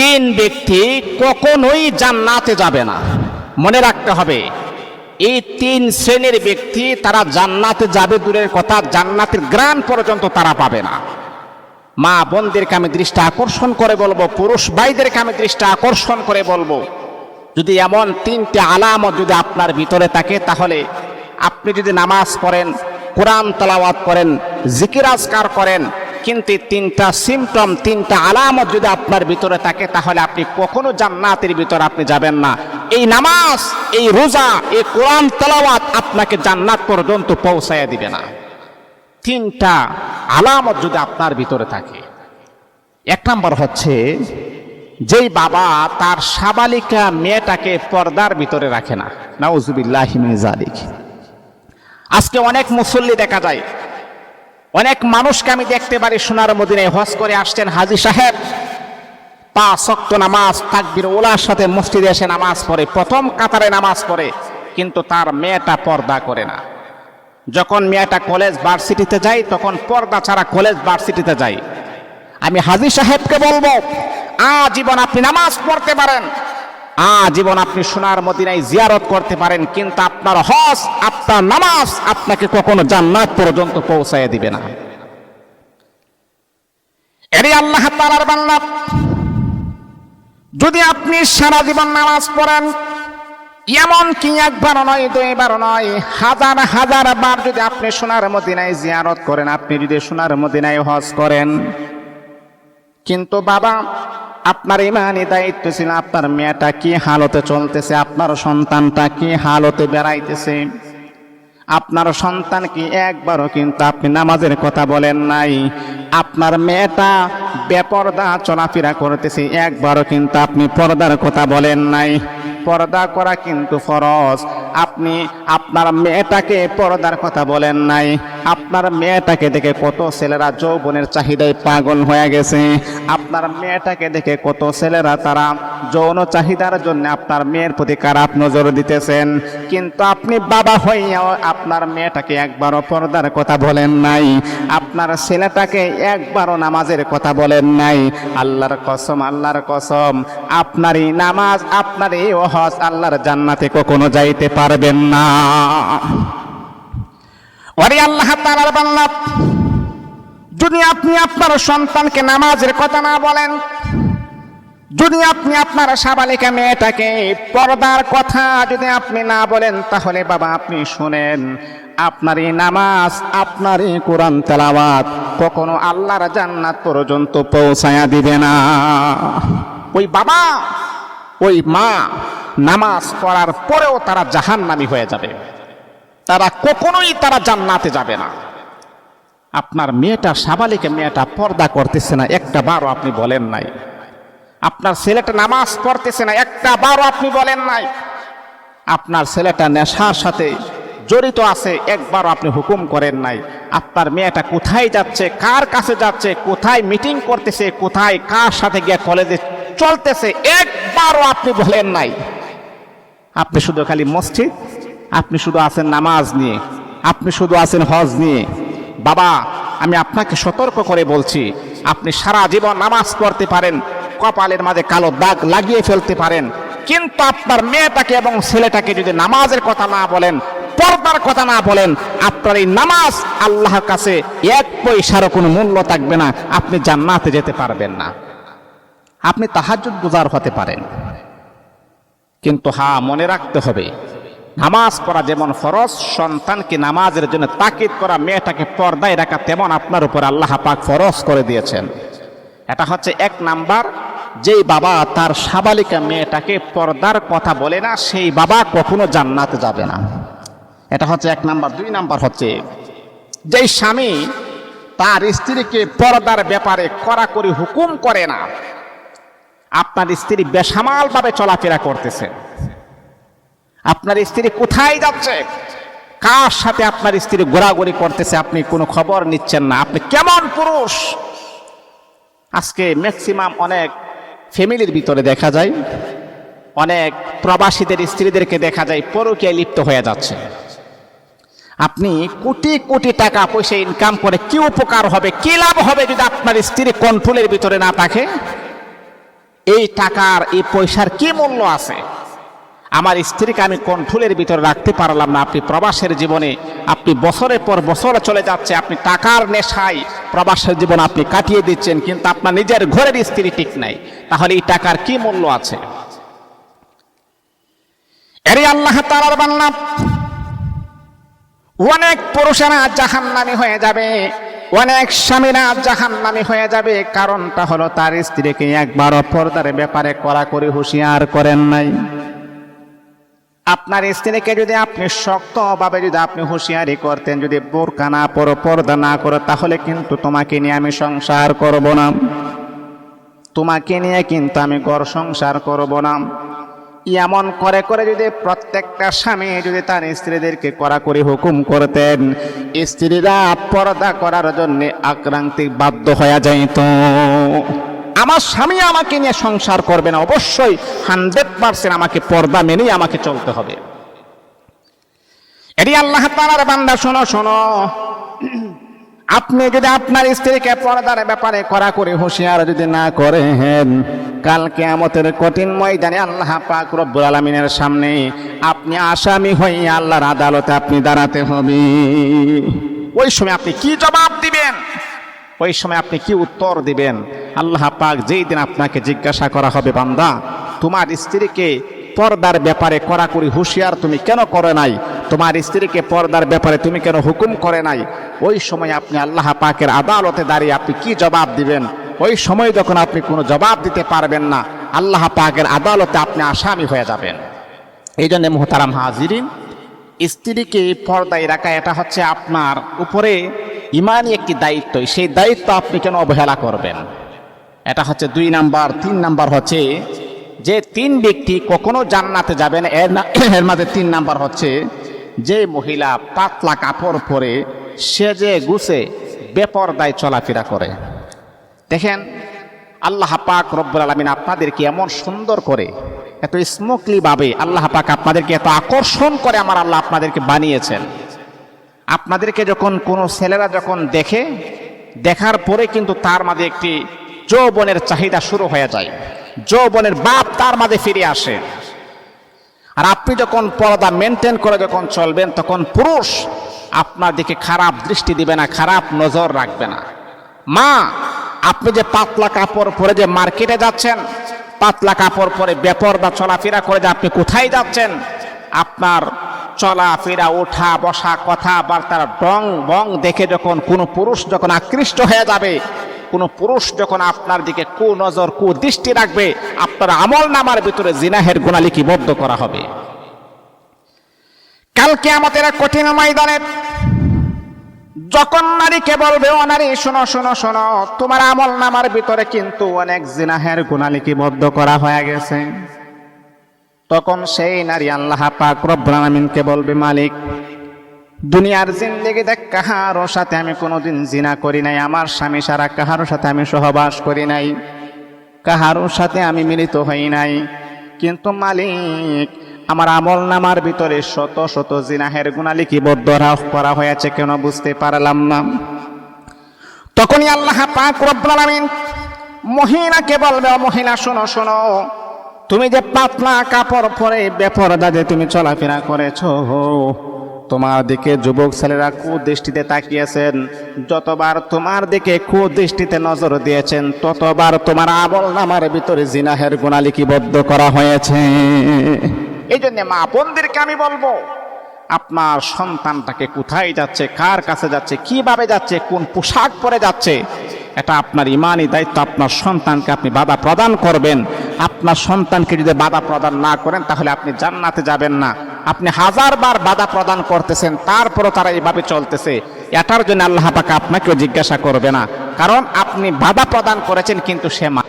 তিন ব্যক্তি কখনোই জান্নাতে যাবে না। মনে রাখতে হবে, এই তিন শ্রেণির ব্যক্তি তারা জান্নাতে যাবে দূরের কথা, জান্নাতের গ্রাম পর্যন্ত তারা পাবে না। মা বোনদেরকে আমি দৃষ্টি আকর্ষণ করে বলব, পুরুষ ভাইদেরকে আমি দৃষ্টি আকর্ষণ করে বলব, যদি এমন তিনটে আলামত যদি আপনার ভিতরে থাকে, তাহলে আপনি যদি নামাজ পড়েন, কোরআন তালাওয়াত করেন জিকিরাজকার করেন কিন্তু তিনটা সিমটম তিনটা আলামত যদি আপনার ভিতরে থাকে, তাহলে আপনি কখনো জান্নাতের ভিতরে আপনি যাবেন না। এই নামাজ, এই রোজা, এই কোরআন তালাওয়াত আপনাকে জান্নাত পর্যন্ত পৌঁছাইয়া দিবে না। তিনটা আলামত যদি আপনার ভিতরে থাকে। এক নম্বর হচ্ছে, যেই বাবা তার সাবালিকা মেয়েটাকে পর্দার ভিতরে রাখে না। নাউজুবিল্লাহ জালিক আজকে অনেক মুসল্লি দেখা যায় অনেক মানুষকে আমি দেখতে পারি সোনার মদিনায়। হজ করে আসছেন হাজি সাহেব। পাঁচ শক্ত নামাজ, তাকবির ওলার সাথে মসজিদে এসে নামাজ পড়ে। প্রথম কাতারে নামাজ পড়ে, কিন্তু তার মেয়েটা পর্দা করে না। যখন মেয়েটা কলেজ ভার্সিটিতে যায়, তখন পর্দা ছাড়া কলেজ ভার্সিটিতে যায়। আমি হাজি সাহেবকে বলব, আজীবন আপনি নামাজ পড়তে পারেন। আজীবন আপনি সোনার মদিনায় জিয়ারত করতে পারেন, কিন্তু আপনার হজ, আপনার নামাজ আপনাকে কখনো জান্নাত পর্যন্ত পৌঁছায় দিবে না। এরে আল্লাহ তাআলার বান্দা, যদি আপনি সারা জীবন নামাজ পড়েন, এমন কি একবার নয় তো দুইবার নয়, হাজার হাজার বার যদি আপনি সোনার মদিনায় জিয়ারত করেন, আপনি যদি সোনার মদিনায় হজ করেন, কিন্তু বাবা আপনার ইমানি দায়িত্ব ছিল, আপনার মেয়েটা কি হালতে চলতেছে, আপনার সন্তানটা কি হালতে বেড়াইতেছে? আপনার সন্তান কি একবারও কিন্তু আপনি নামাজের কথা বলেন নাই? আপনার মেয়েটা বেপর্দা চলাফেরা করতেছে, একবারও কিন্তু আপনি পর্দার কথা বলেন নাই। পর্দা করা কিন্তু ফরজ। আপনি আপনার মেয়েটাকে পর্দার কথা বলেন নাই। আপনার মেয়েটাকে দেখে কত ছেলেরা যৌবনের চাহিদায় পাগল হয়ে গেছে। আপনার মেয়েটাকে দেখে কত ছেলেরা তারা যৌন চাহিদার জন্য আপনার মেয়ের প্রতি খারাপ নজর দিতেছেন। কিন্তু আপনি বাবা হইয়াও আপনার মেয়েটাকে একবারও পর্দার কথা বলেন নাই। আপনার ছেলেটাকে একবারও নামাজের কথা বলেন নাই। আল্লাহর কসম আল্লাহর কসম, আপনারই নামাজ, আপনারই হজ আল্লাহর জান্নাতে কখনো যাইতে পারবেন না। যদি আপনি আপনার সন্তানকে নামাজের কথা না বলেন, যদি আপনি আপনার সাবালিকা মেয়েটাকে পর্দার কথা যদি আপনি না বলেন, তাহলে বাবা আপনি শুনেন, আপনার এই নামাজ, আপনার এই কোরআন তেলাওয়াত কখনো আল্লাহর জান্নাত পর্যন্ত পৌঁছায়া দিবে না। ওই বাবা, ওই মা নামাজ পড়ার পরেও তারা জাহান্নামী হয়ে যাবে। তারা কখনোই তারা জান্নাতে যাবে না। আপনার মেয়েটা, সাবালিকে মেয়েটা পর্দা করতেছে না, একটা বারও আপনি বলেন নাই। আপনার ছেলেটা নামাজ পড়তেছে না, একটা বারও আপনি বলেন নাই। আপনার ছেলেটা নেশার সাথে জড়িত আছে, একবারও আপনি হুকুম করেন নাই। আপনার মেয়েটা কোথায় যাচ্ছে, কার কাছে যাচ্ছে, কোথায় মিটিং করতেছে, কোথায় কার সাথে গিয়ে কলেজে চলতেছে, একবারও আপনি বলেন নাই। আপনি শুধু খালি মসজিদ আপনি শুধু আছেন নামাজ নিয়ে, আপনি শুধু আছেন হজ নিয়ে। বাবা, আমি আপনাকে সতর্ক করে বলছি, আপনি সারা জীবন নামাজ পড়তে পারেন, কপালের মাঝে কালো দাগ লাগিয়ে ফেলতে পারেন। কিন্তু আপনার মেয়েটাকে এবং ছেলেটাকে যদি নামাজের কথা না বলেন, পর্দার কথা না বলেন, আপনার এই নামাজ আল্লাহর কাছে এক পয়সারও কোনো মূল্য থাকবে না, আপনি জান্নাতে যেতে পারবেন না। আপনি তাহাজ্জুদ গুজার হতে পারেন। কিন্তু হা মনে রাখতে হবে নামাজ পড়া যেমন ফরজ, সন্তানকে নামাজের জন্য তাকিদ করা, মেয়েটাকে পর্দায় রাখা তেমন আপনার উপর আল্লাহ পাক ফরজ করে দিয়েছেন। এটা হচ্ছে এক নাম্বার, যেই বাবা তার সাবালিকা মেয়েটাকে পর্দার কথা বলে না, সেই বাবা কখনো জান্নাতে যাবে না। এটা হচ্ছে এক নাম্বার। দুই নাম্বার হচ্ছে, যেই স্বামী তার স্ত্রীকে পর্দার ব্যাপারে কড়াকড়ি হুকুম করে না, আপনার স্ত্রী বেসামালভাবে চলাফেরা করতেছে। আপনার স্ত্রী কোথায় যাচ্ছে? কার সাথে আপনার স্ত্রী ঘোরাঘুরি করতেছে আপনি কোনো খবর নিচ্ছেন না? আপনি কেমন পুরুষ? আজকে ম্যাক্সিমাম অনেক ফ্যামিলির ভিতরে দেখা যায়, অনেক প্রবাসীদের স্ত্রীদেরকে দেখা যায় পরকীয়ায় লিপ্ত হয়ে যাচ্ছে। আপনি কোটি কোটি টাকা পয়সা ইনকাম করে কি উপকার হবে, কি লাভ হবে যদি আপনার স্ত্রী কন্ট্রোলের ভিতরে না থাকে? এই টাকার, এই পয়সার কি মূল্য আছে? আমার স্ত্রীকে আমি কন্ট্রোলের ভিতরে রাখতে পারলাম না। আপনি প্রবাসের জীবনে, আপনি বছরের পর বছর চলে যাচ্ছে, আপনি টাকার নেশায় প্রবাসের জীবন আপনি কাটিয়ে দিচ্ছেন, কিন্তু আপনার নিজের ঘরের স্ত্রী ঠিক নাই। তাহলে এই টাকার কি মূল্য আছে? এরে আল্লাহ তালার বান্না অনেক পুরুষেরা জাহান্নামী হয়ে যাবে, অনেক স্বামীরা জাহান নামি হয়ে যাবে। কারণটা হলো তার স্ত্রীকে একবার পর্দার ব্যাপারে কড়াকড়ি হুঁশিয়ার করেন নাই। আপনার স্ত্রীকে যদি আপনি শক্তভাবে যদি আপনি হুঁশিয়ারি করতেন, যদি বোরকা না পরো, পর্দা না করো, তাহলে কিন্তু তোমাকে নিয়ে আমি সংসার করব না। তোমাকে নিয়ে কিন্তু আমি ঘর সংসার করব না। এমন করে করে যদি প্রত্যেকটা স্বামী যদি তার স্ত্রীদেরকে কড়াকড়ি হুকুম করতেন, স্ত্রীরা পর্দা করার জন্য আক্রান্তিক বাধ্য হয়ে যাইত। আমার স্বামী আমাকে নিয়ে সংসার করবে না। অবশ্যই হান্ড্রেড পার্সেন্ট আমাকে পর্দা মেনেই আমাকে চলতে হবে। এটি আল্লাহ তালার বান্দা, শোনো শোনো। আপনি যদি আপনার স্ত্রীকে পর্দার ব্যাপারে করে হুঁশিয়ার যদি না করেন, কাল কেয়ামতের কঠিন ময়দানে আল্লাহ পাক রব্বুল আলমিনের সামনে আপনি আসামি হয়ে আল্লাহর আদালতে আপনি দাঁড়াতে হবে। ওই সময় আপনি কি জবাব দিবেন? ওই সময় আপনি কি উত্তর দিবেন? আল্লাহ পাক যেই দিন আপনাকে জিজ্ঞাসা করা হবে, বান্দা, তোমার স্ত্রীকে পর্দার ব্যাপারে কড়াকড়ি হুঁশিয়ার তুমি কেন করে নাই? তোমার স্ত্রীকে পর্দার ব্যাপারে তুমি কেন হুকুম করে নাই? ওই সময় আপনি আল্লাহ পাকের আদালতে দাঁড়িয়ে আপনি কি জবাব দিবেন? ওই সময় যখন আপনি কোনো জবাব দিতে পারবেন না, আল্লাহ পাকের আদালতে আপনি আসামি হয়ে যাবেন। এই জন্য মোহতারাম হাজিরিন, স্ত্রীকে পর্দায় রাখা, এটা হচ্ছে আপনার উপরে ইমানই একটি দায়িত্ব। সেই দায়িত্ব আপনি কেন অবহেলা করবেন? এটা হচ্ছে দুই নাম্বার, তিন নাম্বার হচ্ছে যে তিন ব্যক্তি কখনো জান্নাতে যাবেন, এর এর মাঝে তিন নাম্বার হচ্ছে যে মহিলা পাতলা কাপড় পরে সে যে গুছে বেপরদায় চলাফেরা করে। দেখেন, আল্লাহ পাক রব্বুল আলমিন আপনাদেরকে এমন সুন্দর করে এত স্মুথলি ভাবে আল্লাহ পাক আপনাদেরকে এত আকর্ষণ করে আমার আল্লাহ আপনাদেরকে বানিয়েছেন। আপনাদেরকে যখন কোনো ছেলেরা যখন দেখে, দেখার পরে কিন্তু তার মাঝে একটি যৌবনের চাহিদা শুরু হয়ে যায়। যৌবনের বাপ তার মাঝে ফিরে আসে। আর আপনি যখন পর্দা মেনটেন করে যখন চলবেন, তখন পুরুষ আপনার দিকে খারাপ দৃষ্টি দিবে না, খারাপ নজর রাখবে না। মা, আপনি যে পাতলা কাপড় পরে যে মার্কেটে যাচ্ছেন, পাতলা কাপড় পরে বেপরদা চলাফেরা করে যে আপনি কোথায় যাচ্ছেন, আপনার চলাফেরা, ওঠা, বসা কথাবার্তার ডং বং দেখে যখন কোনো পুরুষ যখন আকৃষ্ট হয়ে যাবে কোনো পুরুষ যখন আপনার দিকে কু নজর, কু দৃষ্টি রাখবে, আপনার আমল নামার ভিতরে জিনাহের গুণা লিপিবদ্ধ করা হবে। কালকে আমাদের কঠিন ময়দানে যখন নারীকে বলবে, ও নারী, শোনো শোনো শোনো, তোমার আমল নামার ভিতরে কিন্তু অনেক জিনাহের গুণা লিপিবদ্ধ করা হয়ে গেছে। তখন সেই নারী আল্লাহ পাক রব্বুল আলামিনকে বলবে, মালিক দুনিয়ার জিন্দেগি দেখ কাহারও সাথে আমি কোনোদিন জিনা করি নাই, আমার স্বামী সারা কাহারও সাথে আমি সহবাস করি নাই কাহারোর সাথে আমি মিলিত হই নাই। কিন্তু মালিক, আমার আমল নামার ভিতরে শত শত জিনাহের গুণালি কি রা- করা হয়েছে কেন বুঝতে পারলাম না। তখনই আল্লাহ পাক রব্বুল আলামিন, মহিলাকে বলবে মহিলা, শোনো শোনো, তুমি যে পাতলা কাপড় পরে বেপরদা যে তুমি চলাফেরা করেছ তোমার দিকে যুবক ছেলেরা কুদৃষ্টিতে তাকিয়েছেন। যতবার তোমার দিকে কুদৃষ্টিতে নজর দিয়েছেন, ততবার তোমার আবল নামার ভিতরে জিনাহের গুণা লিপিবদ্ধ করা হয়েছে। এই জন্য মা বোনদেরকে আমি বলব, আপনার সন্তানটাকে কোথায় যাচ্ছে, কার কাছে যাচ্ছে, কীভাবে যাচ্ছে, কোন পোশাক পরে যাচ্ছে, এটা আপনার ইমানই দায়িত্ব, আপনার সন্তানকে আপনি বাধা প্রদান করবেন। আপনার সন্তানকে যদি বাধা প্রদান না করেন, তাহলে আপনি জান্নাতে যাবেন না। আপনি হাজারবার বাধা প্রদান করতেছেন, তারপরও তারা এভাবে চলতেছে। এটার জন্য আল্লাহ পাকে আপনাকেও জিজ্ঞাসা করবে না। কারণ আপনি বাধা প্রদান করেছেন, কিন্তু সে মা